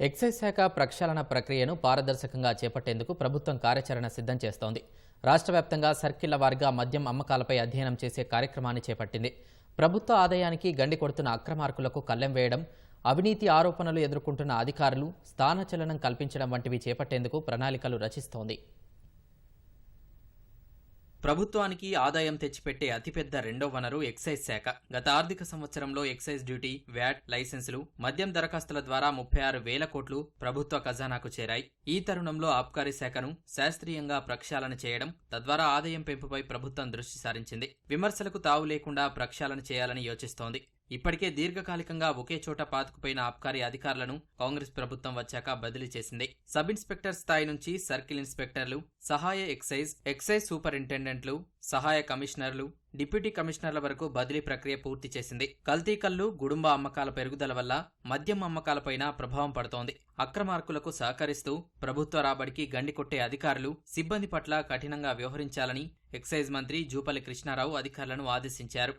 Excise శాఖ ప్రక్షాళన ప్రక్రియను పారదర్శకంగా చేపట్టేందుకు ప్రభుత్వం కార్యాచరణ సిద్ధం చేస్తోంది. రాష్ట్ర వ్యాప్తంగా సర్కిళ్ళ వారిగా మద్యం అమ్మకాలపై అధ్యయనం చేసే కార్యక్రమాన్ని చేపట్టింది. ప్రభుత్వ ఆదాయానికి గండి కొడుతున్న అక్రమార్కులకు కళ్ళెం వేయడం అవినీతి ఆరోపణలు ఎదుర్కొంటున్న అధికారులు స్థానచలనం కల్పించడం వంటివి చేపట్టేందుకు ప్రణాళికలు రచిస్తోంది. ప్రభుత్వానికి ఆదాయం తెచ్చిపెట్టే అతిపెద్ద రెండో వనరు ఎక్సైజ్ శాఖ. గత ఆర్థిక సంవత్సరంలో ఎక్సైజ్ డ్యూటీ వ్యాట్ లైసెన్సులు మద్యం దరఖాస్తుల ద్వారా ముప్పై ఆరు వేల కోట్లు ప్రభుత్వ ఖజానాకు చేరాయి. ఈ తరుణంలో ఆబ్కారీ శాఖను శాస్త్రీయంగా ప్రక్షాళన చేయడం తద్వారా ఆదాయం పెంపుపై ప్రభుత్వం దృష్టి సారించింది. విమర్శలకు తావు లేకుండా ప్రక్షాళన చేయాలని యోచిస్తోంది. ఇప్పటికే దీర్ఘకాలికంగా ఒకే చోట పాతుకుపోయిన ఆబ్కారీ అధికారులను కాంగ్రెస్ ప్రభుత్వం వచ్చాక బదిలీ చేసింది. సబ్ ఇన్స్పెక్టర్ స్థాయి నుంచి సర్కిల్ ఇన్స్పెక్టర్లు సహాయ ఎక్సైజ్ ఎక్సైజ్ సూపరింటెండెంట్లు సహాయ కమిషనర్లు డిప్యూటీ కమిషనర్ల వరకు బదిలీ ప్రక్రియ పూర్తి చేసింది. కల్తీ కల్లు గుడుంబ అమ్మకాల పెరుగుదల వల్ల మద్యం అమ్మకాలపైన ప్రభావం పడుతోంది. అక్రమార్కులకు సహకరిస్తూ ప్రభుత్వ రాబడికి గండి కొట్టే అధికారులు సిబ్బంది పట్ల కఠినంగా వ్యవహరించాలని ఎక్సైజ్ మంత్రి జూపల్లి కృష్ణారావు అధికారులను ఆదేశించారు.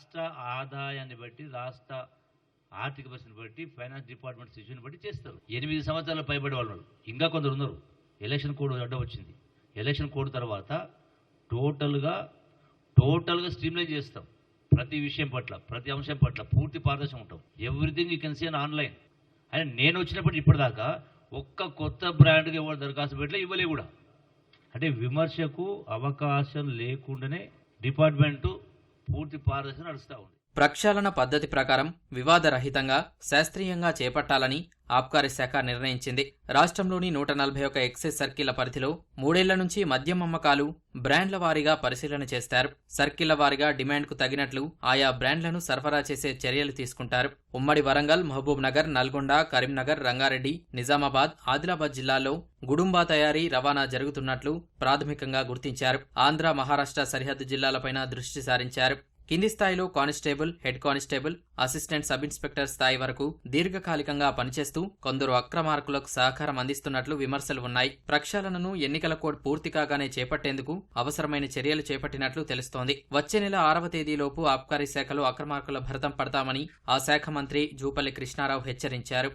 రాష్ట్ర ఆదాయాన్ని బట్టి రాష్ట్ర ఆర్థిక పరిస్థితిని బట్టి ఫైనాన్స్ డిపార్ట్మెంట్ సిచ్యుని బట్టి చేస్తారు. ఎనిమిది సంవత్సరాలు పైబడి వాళ్ళు ఇంకా కొందరు ఉన్నారు. ఎలక్షన్ కోడ్ అడ్డ వచ్చింది. ఎలక్షన్ కోడ్ తర్వాత టోటల్గా టోటల్గా స్ట్రీమ్లైన్ చేస్తాం. ప్రతి విషయం పట్ల ప్రతి అంశం పట్ల పూర్తి పారదర్శం ఉంటాం. Everything you can see on online. And నేను వచ్చినప్పటి ఇప్పటిదాకా ఒక్క కొత్త బ్రాండ్కి ఎవరు దరఖాస్తు పెట్టలే ఇవ్వలే కూడా. అంటే విమర్శకు అవకాశం లేకుండానే డిపార్ట్మెంటు పూర్తి పారదర్శన నడుస్తూ ఉంది. ప్రక్షాళన పద్ధతి ప్రకారం వివాదరహితంగా శాస్త్రీయంగా చేపట్టాలని ఆబ్కారీ శాఖ నిర్ణయించింది. రాష్ట్రంలోని నూట నలభై ఒక ఎక్సైజ్ సర్కిళ్ళ పరిధిలో మూడేళ్ళ నుంచి మద్యం అమ్మకాలు బ్రాండ్ల వారీగా పరిశీలన చేస్తారు. సర్కిళ్ళ వారీగా డిమాండ్కు తగినట్లు ఆయా బ్రాండ్లను సరఫరా చేసే చర్యలు తీసుకుంటారు. ఉమ్మడి వరంగల్ మహబూబ్ నగర్ నల్గొండ కరీంనగర్ రంగారెడ్డి నిజామాబాద్ ఆదిలాబాద్ జిల్లాల్లో గుడుంబా తయారీ రవాణా జరుగుతున్నట్లు ప్రాథమికంగా గుర్తించారు. ఆంధ్ర మహారాష్ట్ర సరిహద్దు జిల్లాలపైన దృష్టి సారించారు. కింది స్థాయిలో constable head constable assistant sub inspector స్థాయి వరకు దీర్ఘకాలికంగా పనిచేస్తూ కొందరు అక్రమార్కులకు సహకారం అందిస్తున్నట్లు విమర్శలు ఉన్నాయి. ప్రక్షాళనను ఎన్నికల కోడ్ పూర్తి కాగానే చేపట్టేందుకు అవసరమైన చర్యలు చేపట్టినట్లు తెలుస్తోంది. వచ్చే నెల ఆరవ తేదీలోపు ఆబ్కారీ శాఖలో అక్రమార్కుల భరతం పడతామని ఆ శాఖ మంత్రి జూపల్లి కృష్ణారావు హెచ్చరించారు.